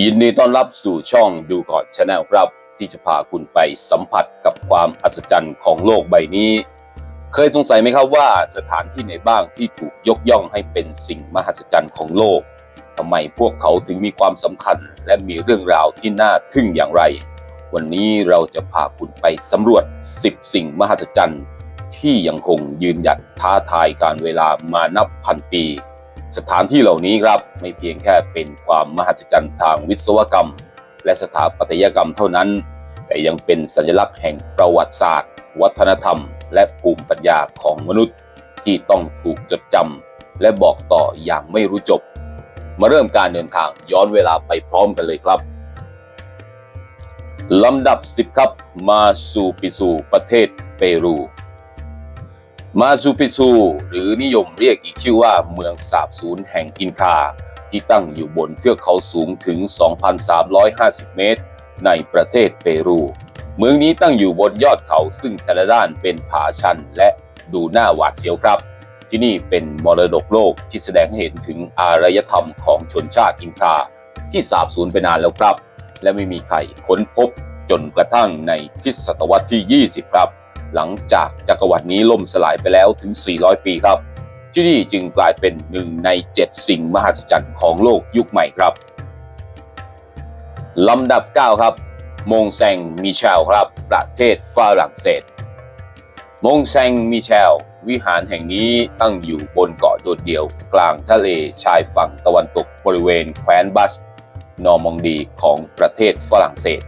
ยินดีต้อนรับสู่ช่องดูก่อนชาแนลครับ ที่จะพาคุณไปสัมผัสกับความอัศจรรย์ของโลกใบนี้ เคยสงสัยไหมครับว่าสถานที่ไหนบ้างที่ถูกยกย่องให้เป็นสิ่งมหัศจรรย์ของโลกทำไมพวกเขาถึงมีความสำคัญ และมีเรื่องราวที่น่าทึ่งอย่างไร วันนี้เราจะพาคุณไปสำรวจ 10 สิ่งมหัศจรรย์ที่ยังคงยืนหยัดท้าทายการเวลามานับพันปี สถานที่เหล่านี้ครับไม่เพียงแค่เป็นความมหัศจรรย์ทางวิศวกรรม และสถาปัตยกรรมเท่านั้น แต่ยังเป็นสัญลักษณ์แห่งประวัติศาสตร์ วัฒนธรรม และภูมิปัญญาของมนุษย์ ที่ต้องถูกจดจำและบอกต่ออย่างไม่รู้จบ มาเริ่มการเดินทางย้อนเวลาไปพร้อมกันเลยครับลำดับ 10 ครับ มาซูปิซูประเทศเปรู มาซูปิซู หรือนิยมเรียกอีกชื่อว่าเมืองสาบสูญแห่งอินคา ที่ตั้งอยู่บนเทือกเขาสูงถึง 2,350 เมตร ในประเทศเปรู เมืองนี้ตั้งอยู่บนยอดเขาซึ่งแต่ละด้านเป็นผาชันและดูน่าหวาดเสียวครับ ที่นี่เป็นมรดกโลกที่แสดงให้เห็นถึงอารยธรรมของชนชาติอินคา ที่สาบสูญไปนานแล้วครับ และไม่มีใครค้นพบจนกระทั่งในคริสตศตวรรษที่ 20 ครับ หลังจากจักรวรรดินี้ล่มสลายไปแล้วถึง 400 ปีครับ ที่นี่จึงกลายเป็นหนึ่งใน 7 สิ่งมหัศจรรย์ของโลกยุคใหม่ครับลำดับ 9 ครับมงแซงมิเชลครับ ประเทศฝรั่งเศสมงแซงมิเชลวิหารแห่งนี้ตั้งอยู่บนเกาะโดดเดี่ยว กลางทะเลชายฝั่งตะวันตกบริเวณแคว้นบัส นอร์มองดีของประเทศฝรั่งเศส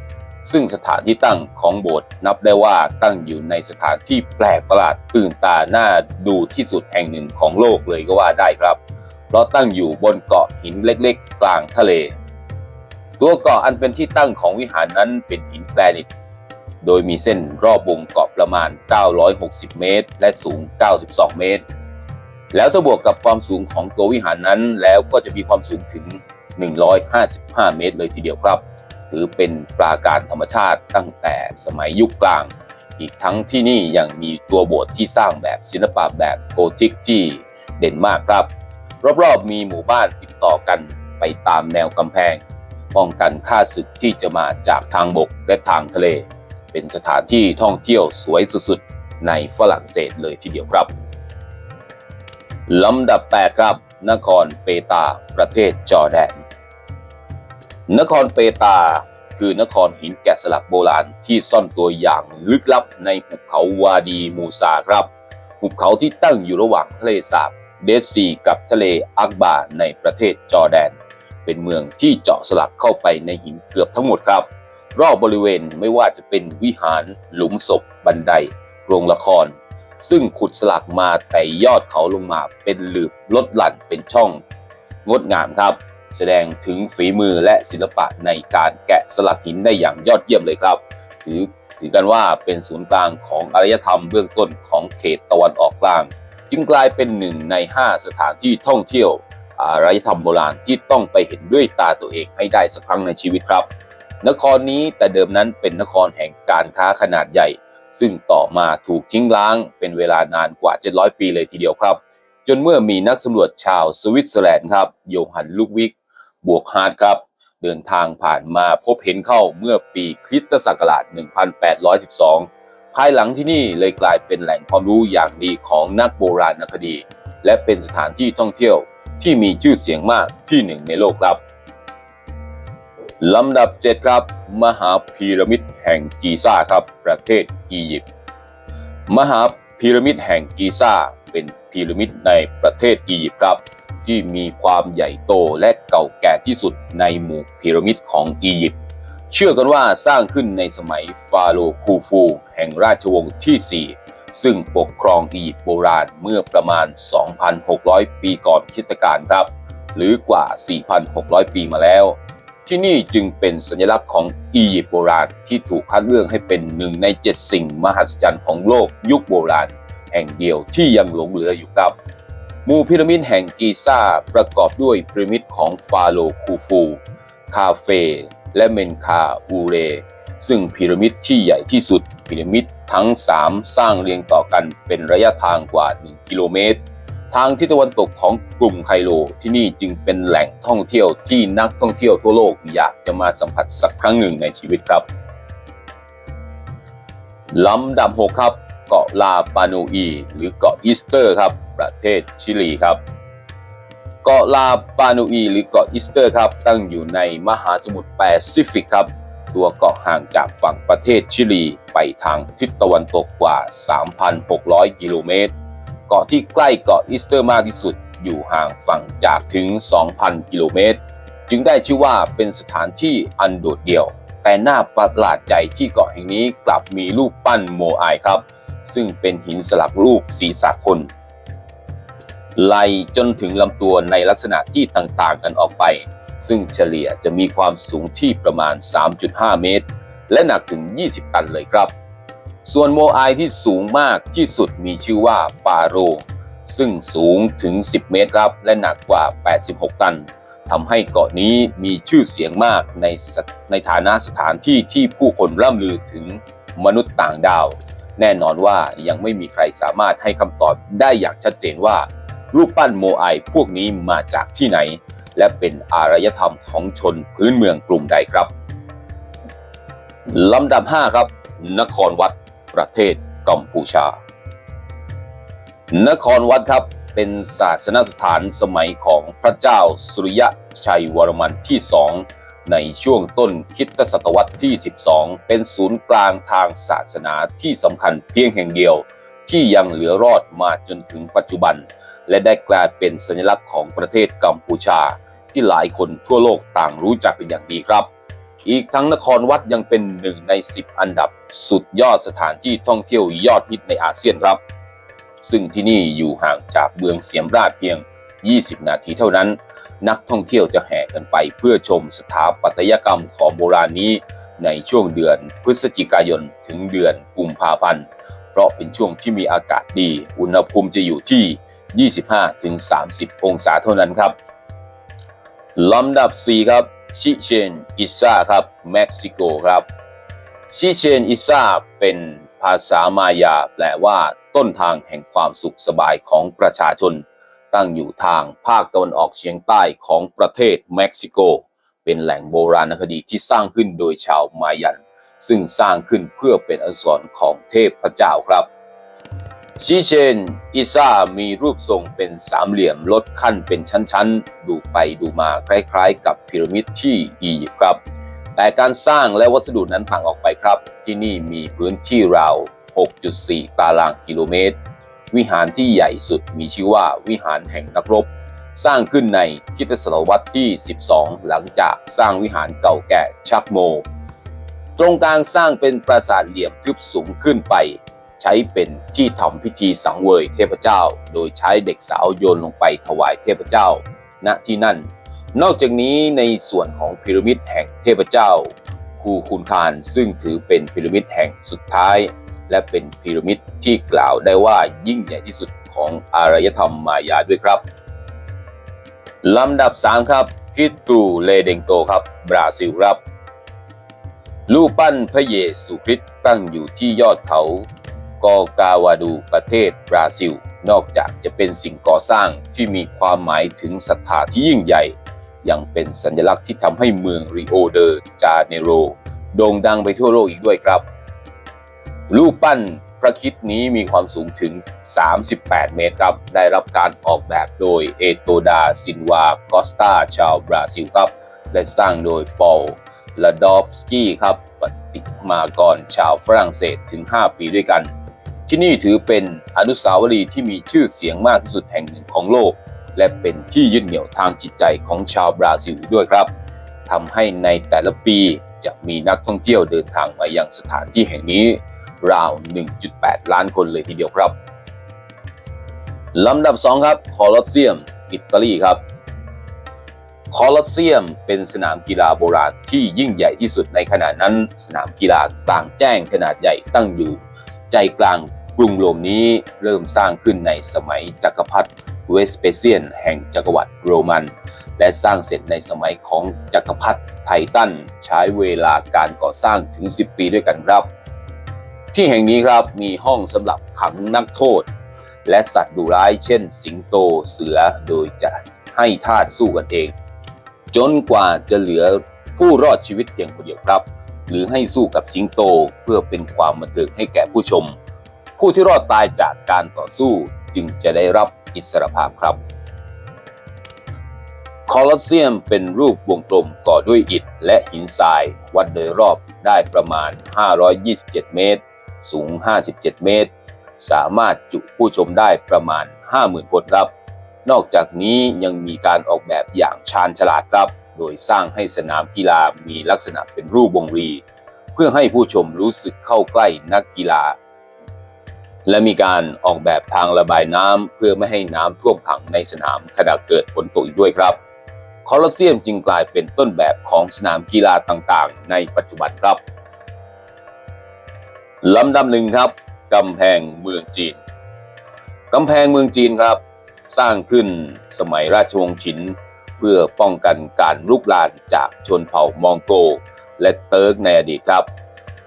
ซึ่งสถานที่ตั้งของโบสถ์นับได้ว่าตั้งอยู่ในสถานที่แปลกประหลาดตื่นตาหน่าดูที่สุดแห่งหนึ่งของโลกเลยก็ว่าได้ครับ เพราะตั้งอยู่บนเกาะหินเล็กๆ กลางทะเล ตัวเกาะอันเป็นที่ตั้งของวิหารนั้นเป็นหินแกรนิต โดยมีเส้นรอบวงเกาะประมาณ 960 เมตร และสูง 92 เมตร แล้วถ้าบวกกับความสูงของตัววิหารนั้นแล้วก็จะมีความสูงถึง 155 เมตรเลยทีเดียวครับ ถือเป็นปราการธรรมชาติตั้งแต่สมัยยุคกลาง อีกทั้งที่นี่ยังมีตัวโบสถ์ที่สร้างแบบศิลปะแบบโกธิกที่เด่นมากครับ รอบๆมีหมู่บ้านติดต่อกันไปตามแนวกำแพง ป้องกันข้าศึกที่จะมาจากทางบกและทางทะเล เป็นสถานที่ท่องเที่ยวสวยสุดๆ ในฝรั่งเศสเลยทีเดียวครับลำดับ 8 ครับ นครเปตา ประเทศจอร์แดน นครเปตา คือนครหินแกะสลักโบราณที่ซ่อนตัวอย่างลึกลับในหุบเขาวาดีมูซาครับหุบเขาที่ตั้งอยู่ระหว่างทะเลสาบเดดซีกับทะเลอักบาในประเทศจอร์แดน เป็นเมืองที่เจาะสลักเข้าไปในหินเกือบทั้งหมดครับ รอบบริเวณไม่ว่าจะเป็นวิหาร หลุมศพ บันได โรงละคร ซึ่งขุดสลักมาแต่ยอดเขาลงมาเป็นหลืบลดหลั่นเป็นช่อง งดงามครับ แสดงถึงฝีมือและศิลปะในการแกะสลักหินได้อย่างยอดเยี่ยมเลยครับ ถือถือกันว่าเป็นศูนย์กลางของอารยธรรมเบื้องต้นของเขตตะวันออกกลาง จึงกลายเป็นหนึ่งใน 5 สถานที่ท่องเที่ยวอารยธรรมโบราณที่ต้องไปเห็นด้วยตาตัวเองให้ได้สักครั้งในชีวิตครับ นครนี้แต่เดิมนั้นเป็นนครแห่งการค้าขนาดใหญ่ ซึ่งต่อมาถูกทิ้งร้างเป็นเวลานานกว่า 700 ปีเลยทีเดียวครับ จนเมื่อมีนักสำรวจชาวสวิตเซอร์แลนด์ครับ โยฮันลูกวิก บวกฮาร์ดครับ เดินทางผ่านมาพบเห็นเข้าเมื่อปีคริสตศักราช 1812 ภายหลังที่นี่เลยกลายเป็นแหล่งความรู้อย่างดีของนักโบราณคดี และเป็นสถานที่ท่องเที่ยวที่มีชื่อเสียงมากที่หนึ่งในโลกครับลำดับ 7 ครับ มหาพีระมิดแห่งกีซ่าครับ ประเทศอียิปต์มหาพีระมิดแห่งกีซ่าเป็นพีระมิดในประเทศอียิปต์ครับ ที่มีความใหญ่โตและเก่าแก่ที่สุดในหมู่พีระมิดของอียิปต์ เชื่อกันว่าสร้างขึ้นในสมัยฟาโรห์คูฟู แห่งราชวงศ์ที่ 4 ซึ่งปกครองอียิปต์โบราณเมื่อประมาณ 2,600 ปีก่อนคริสตกาลครับ หรือกว่า 4,600 ปีมาแล้ว ที่นี่จึงเป็นสัญลักษณ์ของอียิปต์โบราณที่ถูกคัดเลือกให้เป็นหนึ่งใน 7 สิ่งมหัศจรรย์ของโลกยุคโบราณ แห่งเดียวที่ยังหลงเหลืออยู่ครับ มู่พีระมิดแห่งกีซ่าประกอบด้วยพีระมิดของฟาโรคูฟู คาเฟ และเมนคาอูเร ซึ่งพีระมิดที่ใหญ่ที่สุดพีระมิดทั้ง 3 สร้างเรียงต่อกันเป็นระยะทางกว่า 1 กิโลเมตร ทางทิศตะวันตกของกลุ่มไคโลที่นี่จึงเป็นแหล่งท่องเที่ยวที่นักท่องเที่ยวทั่วโลกอยากจะมาสัมผัสสักครั้งหนึ่งในชีวิตครับลำดับ 6 ครับ เกาะลาปานูอี หรือเกาะอีสเตอร์ครับ ประเทศชิลีครับเกาะลาปานูอีหรือเกาะอีสเตอร์ครับตั้งอยู่ในมหาสมุทรแปซิฟิกครับ ตัวเกาะห่างจากฝั่งประเทศชิลีไปทางทิศตะวันตกกว่า 3,600 กิโลเมตร เกาะที่ใกล้เกาะอีสเตอร์มากที่สุดอยู่ห่างฝั่งจากถึง 2,000 กิโลเมตร จึงได้ชื่อว่าเป็นสถานที่อันโดดเดี่ยว แต่น่าประหลาดใจที่เกาะแห่งนี้กลับมีรูปปั้นโมไอายครับ ซึ่งเป็นหินสลักรูปศีรษะคน ไล่จนถึงลำตัวในลักษณะที่ต่างๆกันออกไป ซึ่งเฉลี่ยจะมีความสูงที่ประมาณ 3.5 เมตร และหนักถึง 20 ตันเลยครับ ส่วนโมไอที่สูงมากที่สุดมีชื่อว่าปาโร ซึ่งสูงถึง 10 เมตรครับ และหนักกว่า 86 ตันทำให้เกาะนี้มีชื่อเสียงมากในในฐานะสถานที่ที่ผู้คนร่ำลือถึงมนุษย์ต่างดาว แน่นอนว่ายังไม่มีใครสามารถให้คำตอบได้อย่างชัดเจนว่า รูปปั้นโมไอพวกนี้มาจากที่ไหน และเป็นอารยธรรมของชนพื้นเมืองกลุ่มใดครับลำดับ 5 ครับ นครวัดประเทศกัมพูชา นครวัดครับเป็นศาสนสถานสมัยของพระเจ้าสุริยะชัยวรมันที่สองในช่วงต้นคริดศตวรรษที่ 12 เป็นศูนย์กลางทางศาสนาที่สำคัญเพียงแห่งเดียว ที่ยังเหลือรอดมาจนถึงปัจจุบัน และได้กลายเป็นสัญลักษณ์ของประเทศกัมพูชา ที่หลายคนทั่วโลกต่างรู้จักเป็นอย่างดีครับ อีกทั้งนครวัดยังเป็นหนึ่งใน 10 อันดับสุดยอดสถานที่ท่องเที่ยวยอดฮิตในอาเซียนครับ ซึ่งที่นี่อยู่ห่างจากเมืองเสียมราชเพียง 20 นาทีเท่านั้น นักท่องเที่ยวจะแห่กันไปเพื่อชมสถาปัตยกรรมของโบราณนี้ในช่วงเดือนพฤศจิกายนถึงเดือนกุมภาพันธ์ เพราะเป็นช่วงที่มีอากาศดี อุณหภูมิจะอยู่ที่ 25-30 องศาเท่านั้นครับลำดับ 4 ครับ ชิเชน อิซาครับ เม็กซิโกครับ ชิเชน อิซาเป็นภาษามายาแปลว่าต้นทางแห่งความสุขสบายของประชาชน ตั้งอยู่ทางภาคตะวันออกเฉียงใต้ของประเทศเม็กซิโก เป็นแหล่งโบราณคดีที่สร้างขึ้นโดยชาวมายัน ซึ่งสร้างขึ้นเพื่อเป็นอนุสรณ์ของเทพเจ้าครับ ชิเชนอิซามีรูปทรงเป็นสามเหลี่ยมลดขั้นเป็นชั้นๆ ดูไปดูมาคล้ายๆ กับพีระมิดที่อียิปต์ครับ แต่การสร้างและวัสดุนั้นต่างออกไปครับ ที่นี่มีพื้นที่ราว 6.4 ตารางกิโลเมตร วิหารที่ใหญ่สุดมีชื่อว่าวิหารแห่งนักรบ สร้างขึ้นในคิตศตวรรษที่ 12 หลังจากสร้างวิหารเก่าแก่ชักโม ตรงกลางสร้างเป็นปราสาทเหลี่ยมทึบสูงขึ้นไป ใช้เป็นที่ทำพิธีสังเวยเทพเจ้า โดยใช้เด็กสาวโยนลงไปถวายเทพเจ้า ณที่นั่น นอกจากนี้ในส่วนของพีระมิดแห่งเทพเจ้า คูคุนคานซึ่งถือเป็นพีระมิดแห่งสุดท้าย และเป็นพีระมิดที่กล่าวได้ว่ายิ่งใหญ่ที่สุดของอารยธรรมมายาด้วยครับลำดับ 3 ครับคิตูเลเดงโตครับ บราซิลครับรูปปั้นพระเยซูคริสต์ตั้งอยู่ที่ยอดเขา กอกาวาดูประเทศบราซิล นอกจากจะเป็นสิ่งก่อสร้างที่มีความหมายถึงศรัทธาที่ยิ่งใหญ่ ยังเป็นสัญลักษณ์ที่ทำให้เมืองริโอเดจาเนโรโด่งดังไปทั่วโลกอีกด้วยครับ รูปปั้นพระคิดนี้มีความสูงถึง 38 เมตรครับ ได้รับการออกแบบโดยเอโตดาซินวากอสตาชาวบราซิลครับ และสร้างโดยปอลลาดอฟสกี้ครับปฏิมากรชาวฝรั่งเศสถึง 5 ปีด้วยกัน ที่นี่ถือเป็นอนุสาวรีย์ที่มีชื่อเสียงมากที่สุดแห่งหนึ่งของโลก และเป็นที่ยึดเหนี่ยวทางจิตใจของชาวบราซิลด้วยครับทำให้ในแต่ละปีจะมีนักท่องเที่ยวเดินทางมายังสถานที่แห่งนี้ราว 1.8 ล้านคนเลยทีเดียวครับลำดับ 2 ครับคอลอสเซียม อิตาลีครับคอลอสเซียมเป็นสนามกีฬาโบราณที่ยิ่งใหญ่ที่สุดในขณะนั้น สนามกีฬากลางแจ้งขนาดใหญ่ตั้งอยู่ ใจกลางกรุงโรมนี้เริ่มสร้างขึ้นในสมัยจักรพรรดิเวสเปเซียน แห่งจักรวรรดิโรมัน และสร้างเสร็จในสมัยของจักรพรรดิไททันใช้เวลาการก่อสร้างถึง 10 ปีด้วยกันครับ ที่แห่งนี้ครับมีห้องสำหรับขังนักโทษ และสัตว์ดุร้ายเช่น สิงโตเสือโดยจะให้ทาสสู้กันเอง จนกว่าจะเหลือผู้รอดชีวิตเพียงคนเดียวครับ หรือให้สู้กับสิงโตเพื่อเป็นความบันเทิงให้แก่ผู้ชม ผู้ที่รอดตายจากการต่อสู้จึงจะได้รับอิสรภาพครับคอลอสเซียมเป็นรูปวงกลมก่อด้วยอิฐและหินทราย วัดโดยรอบได้ประมาณ 527 เมตร สูง 57 เมตร สามารถจุผู้ชมได้ประมาณ 50,000 คนครับ นอกจากนี้ยังมีการออกแบบอย่างชาญฉลาดครับ โดยสร้างให้สนามกีฬามีลักษณะเป็นรูปวงรี เพื่อให้ผู้ชมรู้สึกเข้าใกล้นักกีฬา และมีการออกแบบทางระบายน้ำเพื่อไม่ให้น้ำท่วมขังในสนามขณะเกิดฝนตกอีกด้วยครับคอลอสเซียมจึงกลายเป็นต้นแบบของสนามกีฬาต่างๆ ในปัจจุบันครับลำดับหนึ่งครับกำแพงเมืองจีนกำแพงเมืองจีนครับ สร้างขึ้นสมัยราชวงศ์ฉิน พื่อป้องกันการลุกลามจากชนเผ่ามองโก และเติร์กในอดีตครับ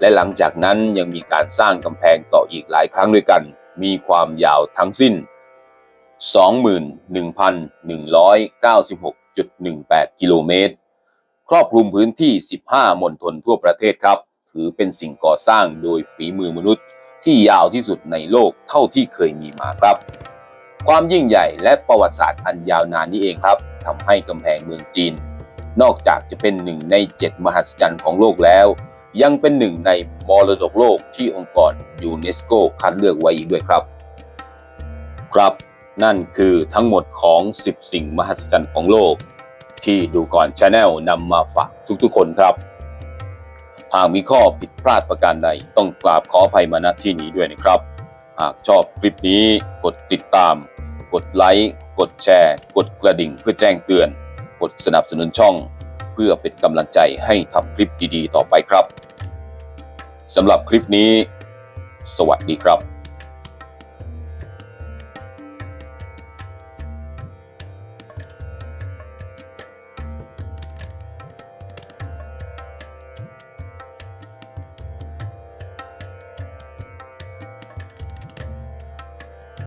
และหลังจากนั้นยังมีการสร้างกำแพงต่ออีกหลายครั้งด้วยกัน มีความยาวทั้งสิ้น 21,196.18 กิโลเมตร ครอบคลุมพื้นที่ 15 มณฑลทั่วประเทศครับ ถือเป็นสิ่งก่อสร้างโดยฝีมือมนุษย์ที่ยาวที่สุดในโลกเท่าที่เคยมีมาครับ ความยิ่งใหญ่และประวัติศาสตร์อันยาวนานนี้เองครับทำให้กำแพงเมืองจีน นอกจากจะเป็นหนึ่งใน 7 มหัศจรรย์ของโลกแล้ว ยังเป็นหนึ่งในมรดกโลกที่องค์กรยูเนสโกคัดเลือกไว้อีกด้วยครับ ครับ นั่นคือทั้งหมดของ 10 สิ่งมหัศจรรย์ของโลก ที่ดูก่อนชาแนลนำมาฝากทุกๆคนครับ หากมีข้อผิดพลาดประการใดต้องกราบขออภัยมาณที่นี้ด้วยนะครับ หากชอบคลิปนี้กดติดตาม กดไลค์ กดแชร์ กดกระดิ่งเพื่อแจ้งเตือน กดสนับสนุนช่อง เพื่อเป็นกำลังใจให้ทำคลิปดีๆ ต่อไปครับสำหรับคลิปนี้ สวัสดีครับ